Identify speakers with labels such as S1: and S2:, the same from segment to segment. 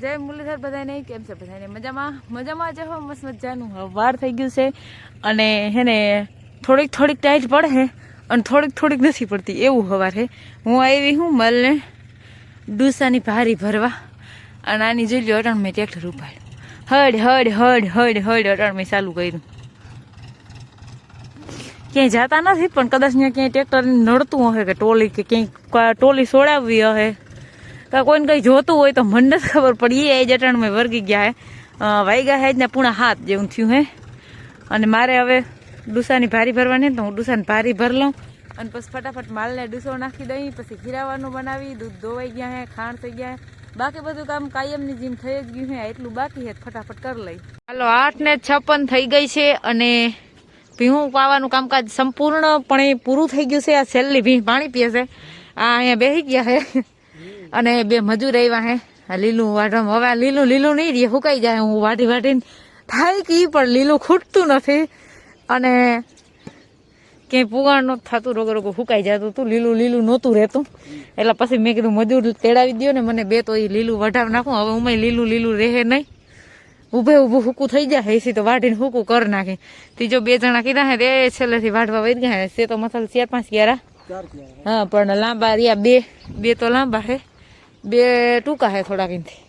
S1: જય મુરલીધર બધાને કેમ છે? બધાને મજામાં? મજામાં જ હો, મસ્ત મજાનું વાર થઈ ગયું છે. અને હેને, થોડીક થોડીક ટાઈટ પડે હે, અને થોડીક થોડીક નથી પડતી, એવું હવાર હે. હું આવી હું મલને ડૂસાની ભારી ભરવા, અને આની જોઈ લ્યો અટણ મેં ટ્રેક્ટર ઉપાડ્યું. હડ હડ હડ હડ હડ અટણ મેં ચાલુ કર્યું. ક્યાંય જતા નથી, પણ કદાચ ત્યાં ક્યાંય ટ્રેક્ટર નડતું હશે કે ટોલી કે ક્યાંય ટોલી સોડાવવી હશે. કાં કોઈને કંઈ જોતું હોય તો મને ખબર પડી એ જટણ મેં વર્ગી ગયા હે. વાઈગા હે જ ને પૂણા હાથ જેવું થયું હે. અને મારે હવે ડુસાની ભારી ભરવાની તો હું ડુસાની ભારી ભર લઉં. અને પછી ફટાફટ માલને ડૂસો નાખી દઈ, પછી ખીરાવાનું બનાવી, દૂધ ધોવાઈ ગયા હે ખાણ થઈ ગયા હે. બાકી બધું કામ કાયમની જેમ થઈ જ ગયું હે, એટલું બાકી હે, ફટાફટ કરી લઈ. હાલો, આઠ ને છપ્પન થઈ ગઈ છે અને ભીહું પાવાનું કામકાજ સંપૂર્ણપણે પૂરું થઈ ગયું છે. આ છેલ્લી ભીહ પાણી પીએ છે. આ અહીંયા બેસી ગયા છે અને બે મજૂર આવ્યા હે. લીલું વાઢમ હવે લીલું લીલું નહીં રે સુકાઈ જાય. હું વાઢી વાઢીને થાય કે પણ લીલું ખૂટતું નથી. અને ક્યાંય પુગાણ નહોતું થતું રોગો રોગો સુકાઈ જતું હતું. લીલું લીલું નહોતું રહેતું. એટલે પછી મેં કીધું મજૂર તેડાવી દ્યો ને મને બે તો એ લીલું વઢાવી નાખું. હવે ઉમે લીલું લીલું રહે નહીં. ઊભે ઊભું હૂકું થઈ જાય. એસી તો વાઢીને હૂકું કરી નાખી. ત્રીજો બે જણા કીધા હે તે છેલ્લેથી વાઢવા વહી ગયા હે. છે તો મસાલ ચાર પાંચ ગ્યારા હા પણ લાંબા રહ્યા બે બે તો લાંબા હે. બે ટૂંકા હે થોડાક એનથી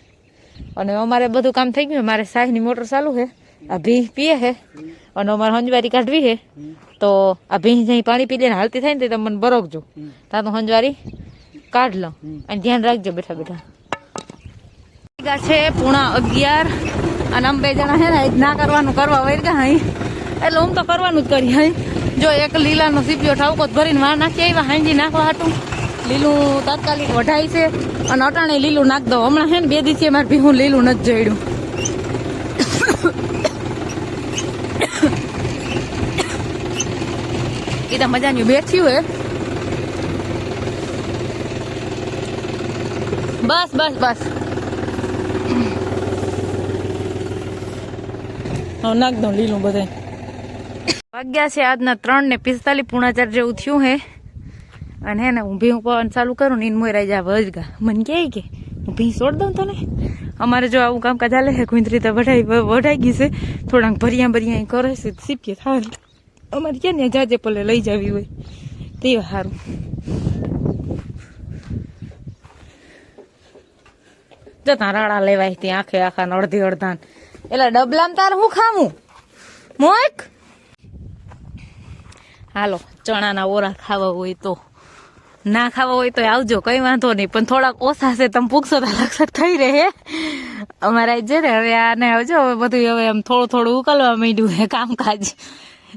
S1: અને અમારે બધું કામ થઈ ગયું, મારે સાહેબની મોટર ચાલુ છે આ ભીં પીએ છે અને અમારે હંજવારી કાઢવી છે તો આ ભીં જઈ પાણી પી લે હાલતી થાય ને તો મને બરોકજો ત્યાં તો હંજવારી કાઢ લો, અને ધ્યાન રાખજો બેઠા બેઠા. વાગ્યા છે પૂણા અગિયાર, અને અમે બે જણા છે ને ના કરવાનું, કરવા વહી ગયા અહીં. એટલે હું તો કરવાનું જ કરી અહીં. જો એક લીલાનો સીપીઓ ઠાવકો ભરીને વાર નાખી આવ્યા, હાંજી નાખવા હાટું. લીલું તાત્કાલિક વઢાય છે અને અટાણે લીલું નાખ દો હમણાં છે ને બે દિવસે મારે ભીહું લીલું નથી જડ્યું. એ તો મજાની બેઠ્યું હે બસ બસ બસ. નાખ દઉં લીલું બધે વાગ્યા છે આજના ત્રણ ને પિસ્તાલીસ પૂણા ચાર જેવું થયું હે. અને હે ને, હું ભીં પવન ચાલુ કરું ને મોરાઈ જાય વજગા. મને કહે કે, હું ભીં છોડ દઉં તને? અમારે જો આવું કામકાજ ચાલે છે કુંતરી તો વઢાઈ વઢાઈ ગઈ છે, થોડાક ભરિયા ભરિયા કરે છે સીપીએ થાય. અમારે ક્યાં ને, જાજે પલે લઈ જવી હોય. તે સારું જતા રાડા લેવાય ત્યાં આખે આખા અડધી અડધા એટલે ડબલામ તાર હું ખાવું? મોક હાલો, ચણાના ઓરા ખાવા હોય તો. ના ખાવા હોય તો આવજો કઈ વાંધો નહીં. પણ થોડાક ઓછા છે તમે પૂછશો તો લક્ષક થઈ રહે. અમારા જે ને હવે આને આવજો હવે બધું હવે એમ થોડું થોડું ઉકલવા માંડ્યું હે કામકાજ.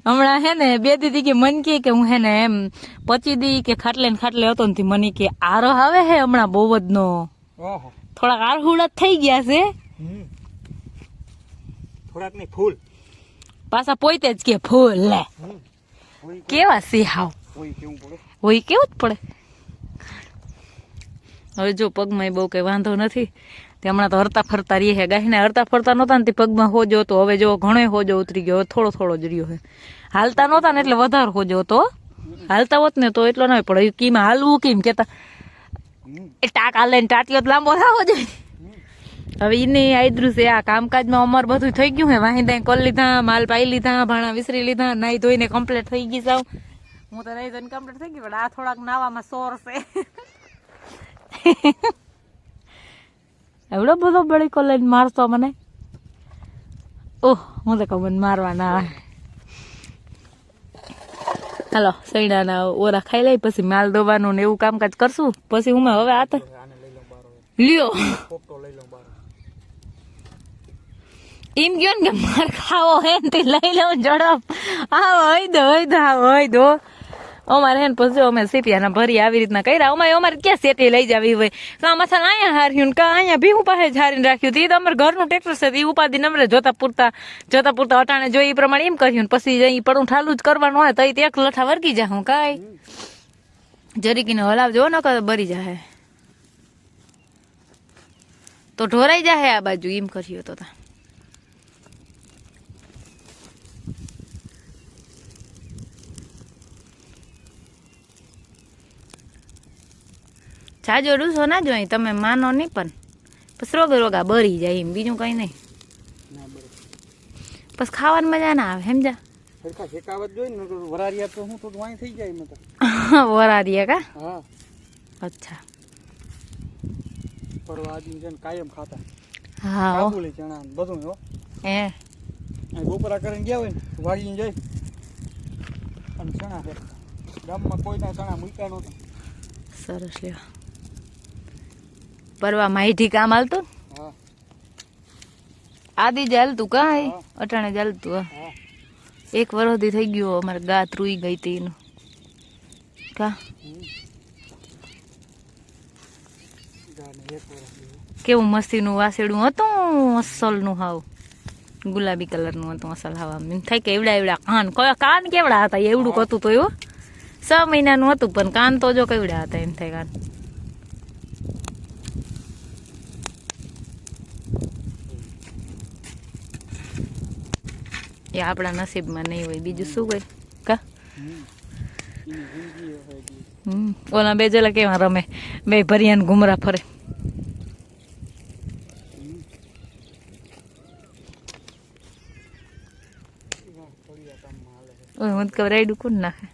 S1: હમણાં હે ને બે દીદી કે મન કે હું હે ને એમ પચી દી કે ખાટલે ને ખાટલે હતો ને મને કે આરો આવે હે હમણાં બહુ જ નો થોડાક આરહુડા થઈ ગયા છે.
S2: થોડાક નહીં ફૂલ.
S1: પાછા પોતે જ કે ફૂલ લે. કેવા સિહાવ?
S2: કોઈ કેવું પડે?
S1: હોય કેવું જ પડે? હવે જો પગમાં બહુ કંઈ વાંધો નથી, તે હમણાં તો હરતા ફરતા રહી હે. ગાયને હરતા ફરતા નહોતા ને તે પગમાં હોજો હતો હવે જો ઘણો હોજો ઉતરી ગયો થોડો થોડો જ રહ્યો હે. હાલતા નહોતા ને એટલે વધારે હોજો હતો હાલતા હોત ને તો એટલો નહીં પણ કીમ હાલવું કેમ કેતા? એ ટાક હાલે ને ટાટીઓ લાંબો થવો જોઈએ. હવે એને આયદ્રું છે, આ કામકાજમાં અમાર બધું થઈ ગયું હે. વાહિંદા કરી લીધા, માલ પાઈ લીધા, ભાણા વિસરી લીધા, નાઈ ધોઈને કમ્પ્લીટ થઈ ગઈ સાવ હું તો નાઈ ધોઈને કમ્પ્લીટ થઈ ગઈ, પણ આ થોડાક નાવામાં સોર છે. એવડો બધો બળીકો લઈને મારતો મને? ઓહ હું તો કહું મને મારવાના આવે. હાલો સૈડાના ઓરા ખાઈ લઈ પછી માલ દોવાનું ને એવું કામકાજ કરશું. પછી હું હવે આ તો લ્યો. એમ ગયો ને કે માર ખાવો હે તે લઈ લઉં ઝડપ. હા હોય દો હોય દો હા હોય દો. અમારે હેન પછી અમે સીપિયાના ભરી આવી રીતના કર્યા, અમારે અમારે ક્યાં સેટી લઈ જાવી હોય? કા મસાલ અહીંયા હાર્યું કા અહીંયા ભીહું પાસે હારીને રાખ્યું હતું. એ તો અમારે ઘરનું ટ્રેક્ટર છે એ ઉપાધિ નમરે જોતા પૂરતા જોતા પૂરતા અટાણે જોઈ એ પ્રમાણે એમ કર્યું પછી અહીં પડું ઠાલું જ કરવાનું હોય તો એ એક લઠા વર્ગી જા હું કાંઈ. જરીકીને હલાવજો ન કર બરી જાહે. તો ઢોરાઈ જાહે આ બાજુ, એમ કર્યું તો તા. જાજો રૂસો ના જોઈ તમે માનો નહીં પણ. પછી રોગે રોગા બરી જાય એમ બીજું કંઈ નહીં. પછી ખાવાની મજા ના આવે સમજા
S2: વરારિયા તો હું થઈ જાય ને તો.
S1: વરારીએ કા?
S2: હા.
S1: અચ્છા.
S2: કાયમ ખાતા.
S1: હા
S2: ચણા બધું હો.
S1: એ
S2: બપોરા કરીને ગયા હોય ને વાળીને જાય અને ચણા ગામમાં કોઈના ચણા મૂક્યા નહોતા.
S1: સરસ લ્યો. પરવા માહિતી કામ હાલતું આદિ ચાલતું કાંઈ. અટાણે ચાલતું હા. એક વરોથી થઈ ગયું અમારે ગાત રૂઈ ગઈ હતી એનું. કા. કેવું મસ્તીનું વાસેડું હતું અસલનું હાવ. ગુલાબી કલરનું હતું અસલ હાવ આમ. થાય કે એવડા એવડા કાન. કયા કાન કેવડા હતા? એવડું હતું તો એવું. છ મહિનાનું હતું પણ કાન તો જો કેવડા હતા એમ થાય કાન. એ આપણા નસીબમાં નહીં હોય, બીજું શું હોય કા
S2: હમ. એની જિંદગી હવે એટલી.
S1: હમ ઓલા બે જલા કેવા રમે બે ભરિયાન ઘુમરા ફરે
S2: હમ. એવા ફળિયા કામમાં હાલે છે.
S1: ઓય, હું તો રાયડું કોણ નાખે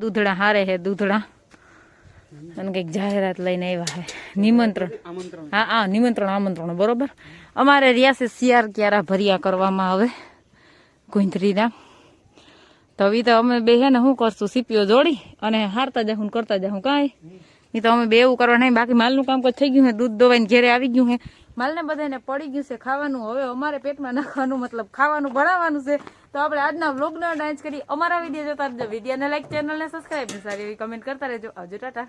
S1: દૂધડા હારે હે, દૂધડા અને કંઈક જાહેરાત લઈને આવ્યા હે નિમંત્રણ હા હા નિમંત્રણ આમંત્રણ બરોબર અમારે રિયાસે શિયાર ક્યારા ભર્યા કરવામાં આવે ગુંજરીના તો ઈ તો અમે બે હે ને શું કરશું સીપીઓ જોડી અને હારતા જાઉં કરતા જાઉં કાંઈ એ તો અમે બે એવું કરવા નહીં બાકી માલનું કામ થઈ ગયું છે દૂધ દોવાઈને ઘેરે આવી ગયું છે માલને બધાને પડી ગયું છે ખાવાનું હવે અમારે પેટમાં નાખવાનું મતલબ ખાવાનું ભણાવવાનું છે તો આપણે આજના વ્લોગનો ડાન્સ કરી અમારા વીડિયો જોતા રહેજો. વિડીયોને લાઈક ચેનલને સબસ્ક્રાઈબ સારી એવી કમેન્ટ કરતા રહેજો. આવજો, ટાટા.